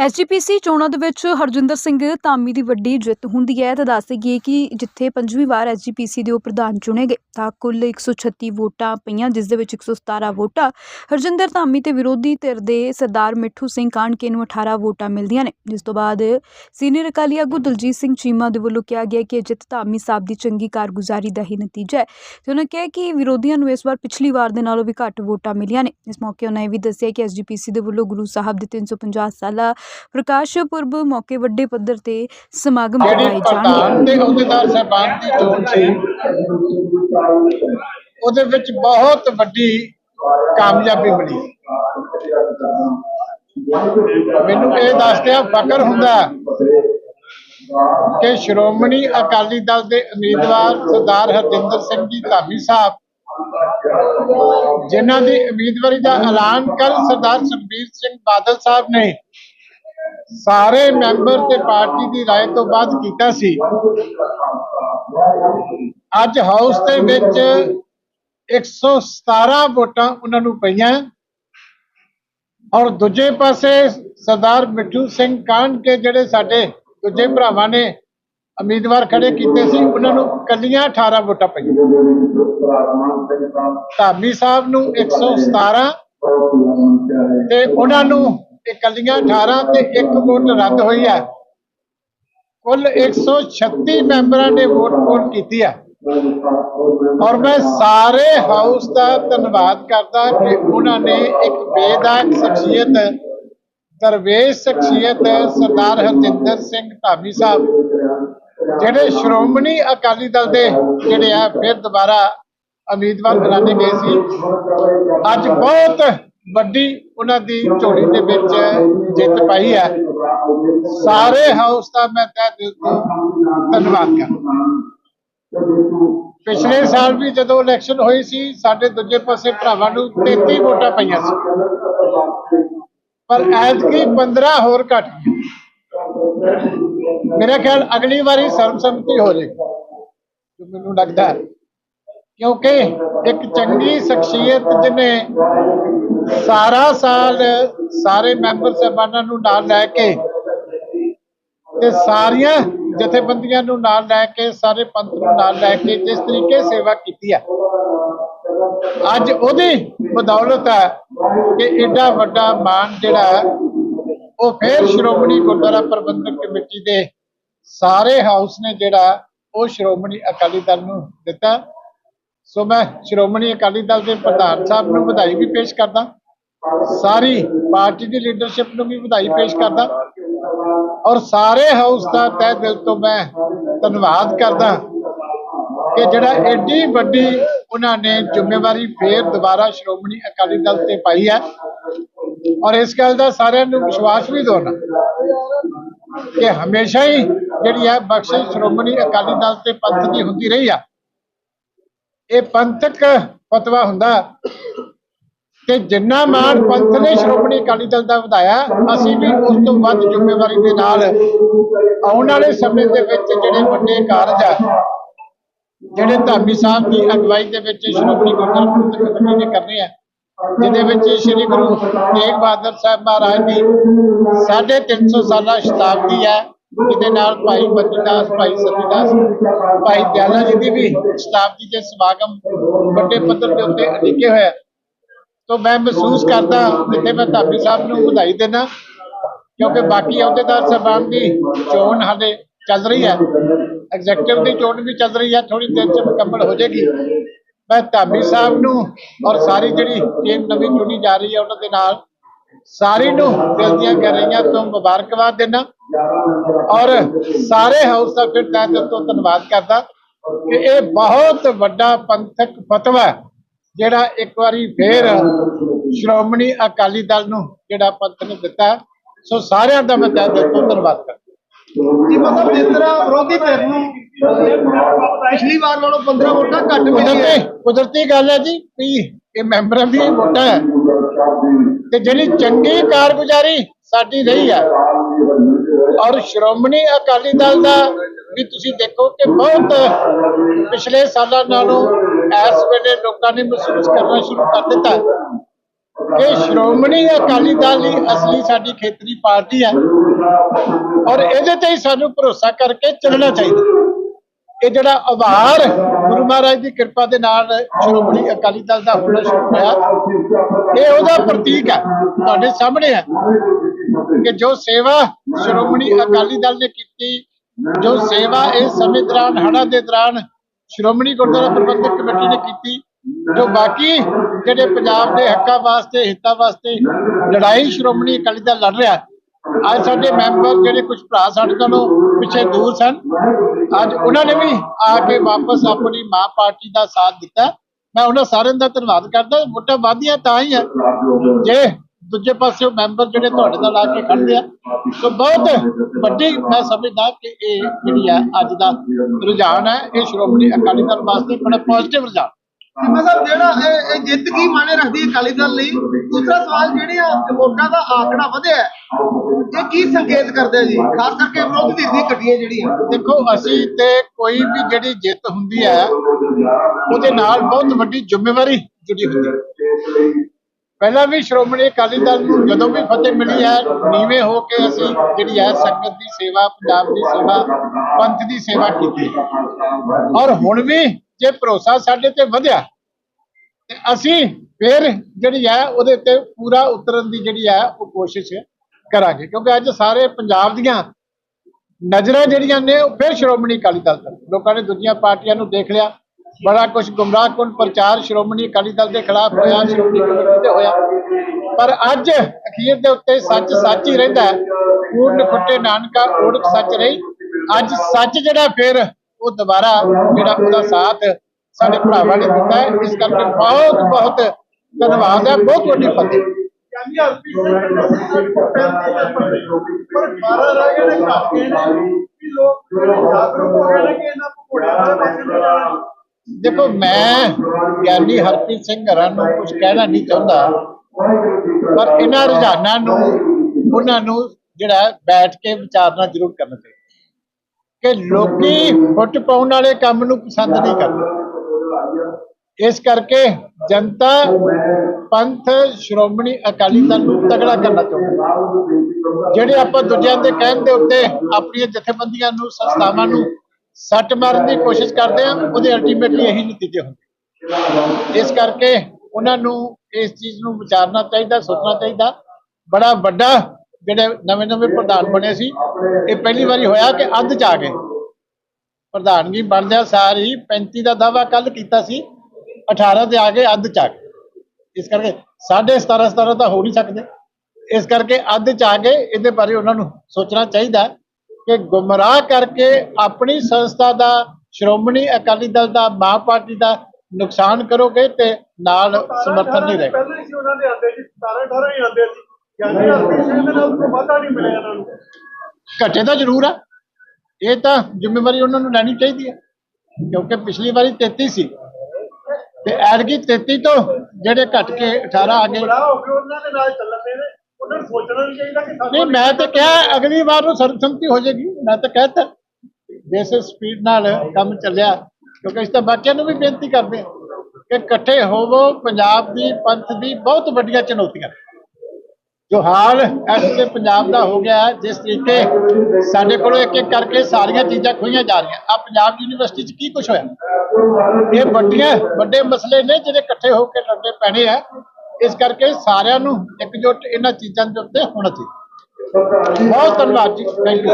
SGPC ਚੋਣਾਂ ਦੇ ਵਿੱਚ ਹਰਜਿੰਦਰ ਸਿੰਘ ਧਾਮੀ ਦੀ ਵੱਡੀ ਜਿੱਤ ਹੁੰਦੀ ਹੈ ਤਾਂ ਦੱਸ ਦੇਈਏ ਕਿ ਜਿੱਥੇ ਪੰਜਵੀਂ ਵਾਰ ਐਸਜੀਪੀਸੀ ਦੇ ਉਹ ਪ੍ਰਧਾਨ ਚੁਣੇ ਗਏ ਤਾਂ ਕੁੱਲ 136 ਵੋਟਾਂ ਪਈਆਂ, ਜਿਸ ਦੇ ਵਿੱਚ 117 ਵੋਟਾਂ ਹਰਜਿੰਦਰ ਧਾਮੀ ਤੇ ਵਿਰੋਧੀ ਧਿਰ ਦੇ ਸਰਦਾਰ ਮਿੱਠੂ ਸਿੰਘ ਕਾਂਡਕੇ ਨੂੰ 18 ਵੋਟਾਂ ਮਿਲਦੀਆਂ ਨੇ। ਜਿਸ ਤੋਂ ਬਾਅਦ ਸੀਨੀਅਰ ਅਕਾਲੀ ਆਗੂ ਦਲਜੀਤ ਸਿੰਘ ਚੀਮਾ ਦੇ ਵੱਲੋਂ ਕਿਹਾ ਗਿਆ ਕਿ ਜਿੱਤ ਧਾਮੀ ਸਾਹਿਬ ਦੀ ਚੰਗੀ ਕਾਰਗੁਜ਼ਾਰੀ ਦਾ ਹੀ ਨਤੀਜਾ ਹੈ। ਤੇ ਉਹਨਾਂ ਕਿਹਾ ਕਿ ਵਿਰੋਧੀਆਂ ਨੂੰ ਇਸ ਵਾਰ ਪਿਛਲੀ ਵਾਰ ਦੇ ਨਾਲੋਂ ਵੀ ਘੱਟ ਵੋਟਾਂ ਮਿਲੀਆਂ ਨੇ। ਇਸ ਮੌਕੇ ਉਹਨਾਂ ਇਹ ਵੀ ਦੱਸਿਆ ਕਿ ਐਸਜੀਪੀਸੀ ਦੇ ਵੱਲੋਂ ਗੁਰੂ ਸਾਹਿਬ ਦੇ 350 ਸਾਲਾ ਪ੍ਰਕਾਸ਼ ਪੁਰਬ ਮੌਕੇ ਵੱਡੇ ਪੱਧਰ ਤੇ ਸਮਾਗਮ ਕਰਵਾਏ ਜਾਣਗੇ। ਤੇ ਅਹੁਦੇਦਾਰ ਸਾਹਿਬਾਨ ਦੀ ਚੋਣ ਸੀ ਉਹਦੇ ਵਿੱਚ ਬਹੁਤ ਵੱਡੀ ਕਾਮਯਾਬੀ ਮਿਲੀ। ਮੈਨੂੰ ਇਹ ਦੱਸਦਿਆਂ ਫਖਰ ਹੁੰਦਾ ਕਿ ਸ਼੍ਰੋਮਣੀ ਅਕਾਲੀ ਦਲ ਦੇ ਉਮੀਦਵਾਰ ਸਰਦਾਰ ਹਰਜਿੰਦਰ ਸਿੰਘ ਜੀ ਧਾਮੀ ਸਾਹਿਬ ਜਿਨ੍ਹਾਂ ਦੀ ਉਮੀਦਵਾਰੀ ਦਾ ਐਲਾਨ ਕੱਲ ਸਰਦਾਰ ਸੁਖਬੀਰ ਸਿੰਘ ਬਾਦਲ ਸਾਹਿਬ ਨੇ ਸਾਰੇ ਮੈਂਬਰ ਤੇ ਪਾਰਟੀ ਦੀ رائے ਤੋਂ ਬਾਅਦ ਕੀਤਾ ਸੀ ਅੱਜ ਹਾਊਸ ਦੇ ਵਿੱਚ 117 ਵੋਟਾਂ ਉਹਨਾਂ ਨੂੰ ਪਈਆਂ ਔਰ ਦੂਜੇ ਪਾਸੇ ਸਰਦਾਰ ਮਿੱਠੂ ਸਿੰਘ ਕਾਂਡ ਕੇ ਜਿਹੜੇ ਸਾਡੇ ਦੂਜੇ ਭਰਾਵਾਂ ਨੇ ਉਮੀਦਵਾਰ ਖੜੇ ਕੀਤੇ ਸੀ ਉਹਨਾਂ ਨੂੰ ਕੱਲੀਆਂ 18 ਵੋਟਾਂ ਪਈਆਂ ਧਾਮੀ ਸਾਹਿਬ ਨੂੰ 117 ਤੇ ਉਹਨਾਂ ਨੂੰ ਇਕੱਲੀਆਂ 18 ਤੇ ਇੱਕ ਵੋਟ ਰੱਦ ਹੋਈ ਹੈ। ਕੁੱਲ 136 ਮੈਂਬਰਾਂ ਨੇ ਵੋਟ ਪੋਲ ਕੀਤੀ ਹੈ। ਔਰ ਮੈਂ ਸਾਰੇ ਹਾਊਸ ਦਾ ਧੰਨਵਾਦ ਕਰਦਾ ਕਿ ਉਹਨਾਂ ਨੇ ਇੱਕ ਬੇਦਾਗ ਸ਼ਖਸੀਅਤ, ਦਰਵੇਸ਼ ਸ਼ਖਸੀਅਤ ਸਰਦਾਰ ਹਰਜਿੰਦਰ ਸਿੰਘ ਧਾਮੀ ਸਾਹਿਬ, ਜਿਹੜੇ ਸ਼੍ਰੋਮਣੀ ਅਕਾਲੀ ਦਲ ਦੇ ਜਿਹੜੇ ਆ, ਫਿਰ ਦੁਬਾਰਾ ਉਮੀਦਵਾਰ ਐਲਾਨੇ ਗਏ ਸੀ। ਅੱਜ ਬਹੁਤ ਵੱਡੀ ਉਹਨਾਂ ਦੀ ਝੋਲੀ ਦੇ ਵਿੱਚ ਜਿੱਤ ਪਾਈ ਹੈ। ਸਾਰੇ ਹਾਊਸ ਦਾ ਮੈਂ ਤਹਿ ਦਿਲ ਤੋਂ ਧੰਨਵਾਦ ਕਰਦਾ। ਪਿਛਲੇ ਸਾਲ ਵੀ ਜਦੋਂ ਇਲੈਕਸ਼ਨ ਹੋਈ ਸੀ, ਸਾਡੇ ਦੂਜੇ ਪਾਸੇ ਭਰਾਵਾਂ ਨੂੰ 33 ਵੋਟਾਂ ਪਈਆਂ ਸੀ। ਪਰ ਐਤਕੀ 15 ਹੋਰ ਘਟ ਗਈਆਂ। ਮੇਰਾ ਖਿਆਲ ਅਗਲੀ ਵਾਰੀ ਸਰਬਸੰਮਤੀ ਹੋ ਜਾਏਗੀ, ਜੋ ਮੈਨੂੰ ਲੱਗਦਾ ਹੈ। ਕਿਉਂਕਿ ਇੱਕ ਚੰਗੀ ਸ਼ਖਸੀਅਤ ਜਿਹਨੇ ਸਾਰਾ ਸਾਲ ਸਾਰੇ ਮੈਂਬਰ ਸਾਹਿਬਾਨਾਂ ਨੂੰ ਨਾਲ ਲੈ ਕੇ ਤੇ ਸਾਰੀਆਂ ਜਥੇਬੰਦੀਆਂ ਨੂੰ ਨਾਲ ਲੈ ਕੇ ਸਾਰੇ ਪੰਥ ਨੂੰ ਨਾਲ ਲੈ ਕੇ ਜਿਸ ਤਰੀਕੇ ਸੇਵਾ ਕੀਤੀ ਹੈ। ਅੱਜ ਉਹਦੀ ਬਦੌਲਤ ਹੈ ਕਿ ਏਡਾ ਵੱਡਾ ਮਾਨ ਜਿਹੜਾ ਹੈ, ਉਹ ਫੇਰ ਸ਼੍ਰੋਮਣੀ ਗੁਰਦੁਆਰਾ ਪ੍ਰਬੰਧਕ ਕਮੇਟੀ ਦੇ ਸਾਰੇ ਹਾਊਸ ਨੇ ਜਿਹੜਾ ਉਹ ਸ਼੍ਰੋਮਣੀ ਅਕਾਲੀ ਦਲ ਨੂੰ ਦਿੱਤਾ। ਸੋ ਮੈਂ ਸ਼੍ਰੋਮਣੀ ਅਕਾਲੀ ਦਲ ਦੇ ਪ੍ਰਧਾਨ ਸਾਹਿਬ ਨੂੰ ਵਧਾਈ ਵੀ ਪੇਸ਼ ਕਰਦਾ। ਸਾਰੀ ਪਾਰਟੀ ਦੀ ਲੀਡਰਸ਼ਿਪ ਨੂੰ ਵੀ ਵਧਾਈ ਪੇਸ਼ ਕਰਦਾ। ਔਰ ਸਾਰੇ ਹਾਊਸ ਦਾ ਤਹਿ ਦਿਲ ਤੋਂ ਮੈਂ ਧੰਨਵਾਦ ਕਰਦਾ ਕਿ ਜਿਹੜਾ ਐਡੀ ਵੱਡੀ ਉਹਨਾਂ ਨੇ ਜ਼ਿੰਮੇਵਾਰੀ ਫੇਰ ਦੁਬਾਰਾ ਸ਼੍ਰੋਮਣੀ ਅਕਾਲੀ ਦਲ ਤੇ ਪਾਈ ਹੈ। ਔਰ ਇਸ ਗੱਲ ਦਾ ਸਾਰਿਆਂ ਨੂੰ ਵਿਸ਼ਵਾਸ ਵੀ ਦਿਵਾਉਣਾ ਕਿ ਹਮੇਸ਼ਾ ਹੀ ਜਿਹੜੀ ਹੈ ਬਖਸ਼ਿਸ਼ ਸ਼੍ਰੋਮਣੀ ਅਕਾਲੀ ਦਲ ਤੇ ਪੰਥ ਦੀ ਹੁੰਦੀ ਰਹੀ ਆ। ਇਹ ਪੰਥਕ ਫਤਵਾ ਹੁੰਦਾ। ਤੇ ਜਿੰਨਾ ਮਾਣ ਪੰਥ ਨੇ ਸ਼੍ਰੋਮਣੀ ਅਕਾਲੀ ਦਲ ਦਾ ਵਧਾਇਆ, ਅਸੀਂ ਵੀ ਉਸ ਤੋਂ ਵੱਧ ਜ਼ਿੰਮੇਵਾਰੀ ਦੇ ਨਾਲ ਆਉਣ ਵਾਲੇ ਸਮੇਂ ਦੇ ਵਿੱਚ ਜਿਹੜੇ ਵੱਡੇ ਕਾਰਜ ਆ, ਜਿਹੜੇ ਧਾਮੀ ਸਾਹਿਬ ਦੀ ਅਗਵਾਈ ਦੇ ਵਿੱਚ ਸ਼੍ਰੋਮਣੀ ਗੁਰਦੁਆਰਾ ਪ੍ਰਬੰਧਕ ਕਮੇਟੀ ਨੇ ਕਰਨੇ ਆ, ਜਿਹਦੇ ਵਿੱਚ ਸ੍ਰੀ ਗੁਰੂ ਤੇਗ ਬਹਾਦਰ ਸਾਹਿਬ ਮਹਾਰਾਜ ਦੀ 350 ਸਾਲਾ ਸ਼ਤਾਬਦੀ ਹੈ ਜਿਹਦੇ ਨਾਲ ਭਾਈ ਮੱਜੀਦਾਸ ਭਾਈ ਸਤੀਦਾਸ, ਭਾਈ ਦਿਆਲਾ ਜੀ ਦੀ ਵੀ ਸ਼ਤਾਬਦੀ ਦੇ ਸਮਾਗਮ ਵੱਡੇ ਪੱਧਰ ਦੇ ਉੱਤੇ ਅਟਿਕੇ ਹੋਇਆ ਆ। ਮੈਂ ਮਹਿਸੂਸ ਕਰਦਾ ਜਿੱਥੇ ਮੈਂ ਧਾਮੀ ਸਾਹਿਬ ਨੂੰ ਵਧਾਈ ਦੇਣਾ ਕਿਉਂਕਿ ਬਾਕੀ ਅਹੁਦੇਦਾਰ ਸਾਹਿਬਾਨ ਦੀ ਚੋਣ ਹਾਲੇ ਚੱਲ ਰਹੀ ਹੈ। ਐਗਜ਼ੈਕਟਿਵ ਦੀ ਚੋਣ ਵੀ ਚੱਲ ਰਹੀ ਹੈ ਥੋੜੀ ਦੇਰ ਚ ਮੁਕੰਮਲ ਹੋ ਜਾਏਗੀ। ਮੈਂ ਧਾਮੀ ਸਾਹਿਬ ਨੂੰ ਔਰ ਸਾਰੀ ਜਿਹੜੀ ਟੀਮ ਨਵੀਂ ਚੁਣੀ ਜਾ ਰਹੀ ਹੈ, ਉਹਨਾਂ ਦੇ ਨਾਲ ਸਾਰੀ ਨੂੰ ਦਿਲ ਦੀਆਂ ਗਹਿਰਾਈਆਂ ਤੋਂ ਮੁਬਾਰਕਬਾਦ ਦੇਣਾ। ਔਰ ਸਾਰੇ ਹਾਊਸ ਦਾ ਫਿਰ ਤਹਿ ਤੋਂ ਧੰਨਵਾਦ ਕਰਦਾ ਕਿ ਇਹ ਬਹੁਤ ਵੱਡਾ ਪੰਥਕ ਫਤਵਾ ਜਿਹੜਾ ਇੱਕ ਵਾਰੀ ਫੇਰ ਸ਼੍ਰੋਮਣੀ ਅਕਾਲੀ ਦਲ ਨੂੰ ਜਿਹੜਾ ਪੰਥ ਨੇ ਦਿੱਤਾ ਸੋ ਸਾਰਿਆਂ ਦਾ ਮੈਂ ਤਹਿ ਦਿਲ ਤੋਂ ਧੰਨਵਾਦ ਕਰਦਾ। ਜੀ ਮਤਲਬ ਜਿਸ ਤਰ੍ਹਾਂ ਵਿਰੋਧੀ ਧਿਰ ਨੂੰ ਪਿਛਲੀ ਵਾਰ ਨਾਲੋਂ 15 ਵੋਟਾਂ ਘੱਟ ਮਿਲੀਆਂ। ਕੁਦਰਤੀ ਕੁਦਰਤੀ ਗੱਲ ਹੈ ਜੀ ਵੀ ਇਹ ਮੈਂਬਰਾਂ ਦੀ ਵੋਟਾਂ ਹੈ। ਤੇ ਜਿਹੜੀ ਚੰਗੀ ਕਾਰਗੁਜ਼ਾਰੀ ਸਾਡੀ ਰਹੀ ਹੈ ਔਰ ਸ਼੍ਰੋਮਣੀ ਅਕਾਲੀ ਦਲ ਦਾ ਵੀ ਤੁਸੀਂ ਦੇਖੋ ਕਿ ਬਹੁਤ ਪਿਛਲੇ ਸਾਲਾਂ ਨਾਲੋਂ ਇਸ ਵੇਲੇ ਲੋਕਾਂ ਨੇ ਮਹਿਸੂਸ ਕਰਨਾ ਸ਼ੁਰੂ ਕਰ ਦਿੱਤਾ। ਕਿ ਸ਼੍ਰੋਮਣੀ ਅਕਾਲੀ ਦਲ ਹੀ ਅਸਲੀ ਸਾਡੀ ਖੇਤਰੀ ਪਾਰਟੀ ਹੈ ਔਰ ਇਹਦੇ ਤੇ ਹੀ ਸਾਨੂੰ ਭਰੋਸਾ ਕਰਕੇ ਚੱਲਣਾ ਚਾਹੀਦਾ। ਇਹ ਜਿਹੜਾ ਆਭਾਰ ਗੁਰੂ ਮਹਾਰਾਜ ਦੀ ਕਿਰਪਾ ਦੇ ਨਾਲ ਸ਼੍ਰੋਮਣੀ ਅਕਾਲੀ ਦਲ ਦਾ ਹੋਣਾ ਸ਼ੁਰੂ ਹੋਇਆ, ਇਹ ਉਹਦਾ ਪ੍ਰਤੀਕ ਹੈ, ਤੁਹਾਡੇ ਸਾਹਮਣੇ ਹੈ ਕਿ ਜੋ ਸੇਵਾ ਸ਼੍ਰੋਮਣੀ ਅਕਾਲੀ ਦਲ ਨੇ ਕੀਤੀ, ਜੋ ਸੇਵਾ ਇਸ ਸਮੇਂ ਦੌਰਾਨ, ਹੜ੍ਹਾਂ ਦੇ ਦੌਰਾਨ ਸ਼੍ਰੋਮਣੀ ਗੁਰਦੁਆਰਾ ਪ੍ਰਬੰਧਕ ਕਮੇਟੀ ਨੇ ਕੀਤੀ, ਜੋ ਬਾਕੀ ਜਿਹੜੇ ਪੰਜਾਬ ਦੇ ਹੱਕਾਂ ਵਾਸਤੇ, ਹਿੱਤਾਂ ਵਾਸਤੇ ਲੜਾਈ ਸ਼੍ਰੋਮਣੀ ਅਕਾਲੀ ਦਲ ਲੜ ਰਿਹਾ ਅੱਜ ਸਾਡੇ ਮੈਂਬਰ ਜਿਹੜੇ ਕੁਝ ਭਰਾ ਸਾਡੇ ਕੋਲੋਂ ਪਿੱਛੇ ਦੂਰ ਸਨ, ਅੱਜ ਉਹਨਾਂ ਨੇ ਵੀ ਆ ਕੇ ਵਾਪਸ ਆਪਣੀ ਮਾਂ ਪਾਰਟੀ ਦਾ ਸਾਥ ਦਿੱਤਾ। ਮੈਂ ਉਹਨਾਂ ਸਾਰਿਆਂ ਦਾ ਧੰਨਵਾਦ ਕਰਦਾ, ਵੋਟਾਂ ਵਾਧੀਆਂ ਤਾਂ ਹੀ ਹੈ ਜੇ ਦੂਜੇ ਪਾਸੇ ਉਹ ਮੈਂਬਰ ਜਿਹੜੇ ਤੁਹਾਡੇ ਨਾਲ ਆ ਕੇ ਖੜਦੇ ਆ, ਸੋ ਬਹੁਤ ਵੱਡੀ ਮੈਂ ਸਮਝਦਾ ਕਿ ਇਹ ਜਿਹੜੀ ਆ ਅੱਜ ਦਾ ਰੁਝਾਨ ਹੈ, ਇਹ ਸ਼੍ਰੋਮਣੀ ਅਕਾਲੀ ਦਲ ਵਾਸਤੇ ਬੜਾ ਪੋਜ਼ਿਟਿਵ ਰੁਝਾਨ। ਚੀਮਾ ਸਾਹਿਬ ਜਿਹੜਾ ਇਹ ਜਿੱਤ ਕੀ ਮਾਨੇ ਰੱਖਦੀ ਅਕਾਲੀ ਦਲ ਲਈ? ਦੂਸਰਾ ਸਵਾਲ ਜਿਹੜੇ ਵੋਟਾਂ ਦਾ ਆંકੜਾ ਵਧਿਆ। ਇਹ ਕੀ ਸੰਕੇਤ ਕਰਦੇ ਜੀ? ਖਾਸ ਕਰਕੇ ਵਿਰੋਧੀ ਧਿਰ ਦੀਆਂ ਗੱਡੀਆਂ ਜਿਹੜੀਆਂ। ਦੇਖੋ, ਅਸੀਂ ਤੇ ਕੋਈ ਵੀ ਜਿਹੜੀ ਜਿੱਤ ਹੁੰਦੀ ਹੈ, ਉਹਦੇ ਨਾਲ ਬਹੁਤ ਵੱਡੀ ਜ਼ਿੰਮੇਵਾਰੀ ਜੁੜੀ ਹੁੰਦੀ ਹੈ। ਪਹਿਲਾਂ ਵੀ ਸ਼੍ਰੋਮਣੀ ਅਕਾਲੀ ਦਲ ਨੂੰ ਜਦੋਂ ਵੀ ਫਤਿਹ ਮਿਲੀ ਹੈ, ਨੀਵੇਂ ਹੋ ਕੇ ਅਸੀਂ ਜਿਹੜੀ ਹੈ ਸੰਗਤ ਦੀ ਸੇਵਾ, ਪੰਜਾਬ ਦੀ ਸੇਵਾ, ਪੰਥ ਦੀ ਸੇਵਾ ਕੀਤੀ। ਔਰ ਹੁਣ ਵੀ ਜੇ ਭਰੋਸਾ ਸਾਡੇ ਤੇ ਵਧਿਆ, ਤੇ ਅਸੀਂ ਫਿਰ ਜਿਹੜੀ ਹੈ ਉਹਦੇ ਤੇ ਪੂਰਾ ਉਤਰਨ ਦੀ ਜਿਹੜੀ ਹੈ ਉਹ ਕੋਸ਼ਿਸ਼ ਕਰਾਂਗੇ। ਕਿਉਂਕਿ ਅੱਜ ਸਾਰੇ ਪੰਜਾਬ ਦੀਆਂ ਨਜ਼ਰਾਂ ਜਿਹੜੀਆਂ ਨੇ ਉਹ ਫਿਰ ਸ਼੍ਰੋਮਣੀ ਅਕਾਲੀ ਦਲ ਤੇ ਲੋਕਾਂ ਨੇ ਦੂਜੀਆਂ ਪਾਰਟੀਆਂ ਨੂੰ ਦੇਖ ਲਿਆ, ਬੜਾ ਕੁਝ ਗੁੰਮਰਾਹਕੁਨ ਪ੍ਰਚਾਰ ਸ਼੍ਰੋਮਣੀ ਅਕਾਲੀ ਦਲ ਦੇ ਖਿਲਾਫ ਹੋਇਆ, ਸ਼੍ਰੋਮਣੀ ਕਮੇਟੀ ਤੇ ਹੋਇਆ। ਪਰ ਅੱਜ ਅਖੀਰ ਦੇ ਉੱਤੇ ਸੱਚ ਸੱਚ ਹੀ ਰਹਿੰਦਾ ਹੈ। ਪੂਰਨ ਖੁੱਟੇ ਨਾਨਕਾ ਓੜਕ ਸੱਚ ਰਹੀ। ਅੱਜ ਸੱਚ ਜਿਹੜਾ ਫਿਰ ਉਹ ਦੁਬਾਰਾ ਜਿਹੜਾ ਉਹਦਾ ਸਾਥ ਸਾਡੇ ਭਰਾਵਾਂ ਨੇ ਦਿੱਤਾ ਹੈ, ਇਸ ਕਰਕੇ ਬਹੁਤ ਬਹੁਤ ਧੰਨਵਾਦ ਹੈ, ਬਹੁਤ ਵੱਡੀ ਫਤਿਹ। ਦੇਖੋ, ਮੈਂ ਗਿਆਨੀ ਹਰਪ੍ਰੀਤ ਸਿੰਘ ਹਰਾਂ ਨੂੰ ਕੁਝ ਕਹਿਣਾ ਨਹੀਂ ਚਾਹੁੰਦਾ, ਪਰ ਇਹਨਾਂ ਰੁਝਾਨਾਂ ਨੂੰ, ਉਹਨਾਂ ਨੂੰ ਜਿਹੜਾ ਬੈਠ ਕੇ ਵਿਚਾਰਨਾ ਜ਼ਰੂਰ ਕਰਨਾ ਚਾਹੀਦਾ। ਕਿ ਲੋਕੀ ਫੁੱਟ ਪਾਉਣ ਵਾਲੇ ਕੰਮ ਨੂੰ ਪਸੰਦ ਨਹੀਂ ਕਰਦੇ। ਇਸ ਕਰਕੇ ਜਨਤਾ, ਪੰਥ, ਸ਼੍ਰੋਮਣੀ ਅਕਾਲੀ ਦਲ ਨੂੰ ਤਗੜਾ ਕਰਨਾ ਚਾਹੁੰਦੀ ਜਿਹੜੇ ਆਪਾਂ ਦੂਜਿਆਂ ਦੇ ਕਹਿਣ ਦੇ ਉੱਤੇ ਆਪਣੀਆਂ ਜਥੇਬੰਦੀਆਂ ਨੂੰ, ਸੰਸਥਾਵਾਂ ਨੂੰ ਸੱਟ ਮਾਰਨ ਦੀ ਕੋਸ਼ਿਸ਼ ਕਰਦੇ ਆ ਉਹਦੇ ਅਲਟੀਮੇਟਲੀ ਇਹੀ ਨਤੀਜੇ ਹੁੰਦੇ ਇਸ ਕਰਕੇ ਉਹਨਾਂ ਨੂੰ ਇਸ ਚੀਜ਼ ਨੂੰ ਵਿਚਾਰਨਾ ਚਾਹੀਦਾ, ਸੋਚਣਾ ਚਾਹੀਦਾ। ਬੜਾ ਵੱਡਾ ਜਿਹੜੇ ਨਵੇਂ ਨਵੇਂ ਪ੍ਰਧਾਨ ਬਣੇ ਸੀ, ਇਹ ਪਹਿਲੀ ਵਾਰੀ ਹੋਇਆ ਕਿ ਅੱਧ ਚ ਆ ਗਏ। ਪ੍ਰਧਾਨਗੀ ਬਣਦਿਆਂ ਸਾਰ ਹੀ 35 ਦਾ ਦਾਵਾ ਕੱਲ ਕੀਤਾ ਸੀ 18 ਤੇ ਆ ਗਏ, ਅੱਧ ਚ ਆ ਗਏ। ਇਸ ਕਰਕੇ ਸਾਢੇ 17 17 ਤਾਂ ਹੋ ਨਹੀਂ ਸਕਦੇ। ਇਸ ਕਰਕੇ ਅੱਧ ਚ ਆ ਕੇ ਇਹਦੇ ਬਾਰੇ ਉਹਨਾਂ ਨੂੰ ਸੋਚਣਾ ਚਾਹੀਦਾ ਕਿ ਗੁੰਮਰਾਹ ਕਰਕੇ ਆਪਣੀ ਸੰਸਥਾ ਦਾ, ਸ਼੍ਰੋਮਣੀ ਅਕਾਲੀ ਦਲ ਦਾ, ਮਾਂ ਪਾਰਟੀ ਦਾ ਨੁਕਸਾਨ ਕਰੋਗੇ ਤੇ ਨਾਲ ਸਮਰਥਨ ਨਹੀਂ ਰਹੇਗਾ। ਪਹਿਲਾਂ ਹੀ ਸੀ ਉਹਨਾਂ ਦੇ ਆਂਦੇ ਜੀ 17 18 ਹੀ ਆਂਦੇ ਸੀ। ਘਟੇ ਤਾਂ ਜ਼ਰੂਰ ਆ। ਇਹ ਤਾਂ ਜ਼ਿੰਮੇਵਾਰੀ ਉਹਨਾਂ ਨੂੰ ਲੈਣੀ ਚਾਹੀਦੀ ਹੈ ਕਿਉਂਕਿ ਪਿਛਲੀ ਵਾਰੀ 33 ਸੀ। ਤੇ ਐਤਕੀ 33 ਤੋਂ ਜਿਹੜੇ ਘਟ ਕੇ 18 ਆ ਗਏ। ਨਹੀਂ ਮੈਂ ਤਾਂ ਕਿਹਾ ਅਗਲੀ ਵਾਰ ਨੂੰ ਸਰਬਸੰਮਤੀ ਹੋ ਜਾਏਗੀ। ਮੈਂ ਤਾਂ ਕਹਿਤਾ ਬੇਸਿਸ ਸਪੀਡ ਨਾਲ ਕੰਮ ਚੱਲਿਆ। ਕਿਉਂਕਿ ਇਸ ਤਾਂ ਬਾਕੀਆਂ ਨੂੰ ਵੀ ਬੇਨਤੀ ਕਰਦੇ ਹਾਂ ਕਿ ਇਕੱਠੇ ਹੋਵੋ। ਪੰਜਾਬ ਦੀ ਪੰਥ ਦੀ ਬਹੁਤ ਵੱਡੀਆਂ ਚੁਣੌਤੀਆਂ। ਜੋ ਹਾਲ ਐਸੇ ਪੰਜਾਬ ਦਾ ਹੋ ਗਿਆ ਹੈ, ਜਿਸ ਤਰੀਕੇ ਸਾਡੇ ਕੋਲੋਂ ਇੱਕ ਇੱਕ ਕਰਕੇ ਸਾਰੀਆਂ ਚੀਜ਼ਾਂ ਖੋਈਆਂ ਜਾ ਰਹੀਆਂ। ਆ ਪੰਜਾਬ ਯੂਨੀਵਰਸਿਟੀ 'ਚ ਕੀ ਕੁਝ ਹੋਇਆ? ਇਹ ਵੱਡੀਆਂ ਵੱਡੇ ਮਸਲੇ ਨੇ ਜਿਹੜੇ ਇਕੱਠੇ ਹੋ ਕੇ ਲੜਨੇ ਪੈਣੇ ਆ। ਇਸ ਕਰਕੇ ਸਾਰਿਆਂ ਨੂੰ ਇਕਜੁੱਟ ਇਹਨਾਂ ਚੀਜ਼ਾਂ ਦੇ ਉੱਤੇ ਹੋਣਾ ਚਾਹੀਦਾ ਬਹੁਤ ਧੰਨਵਾਦ ਜੀ। Thank you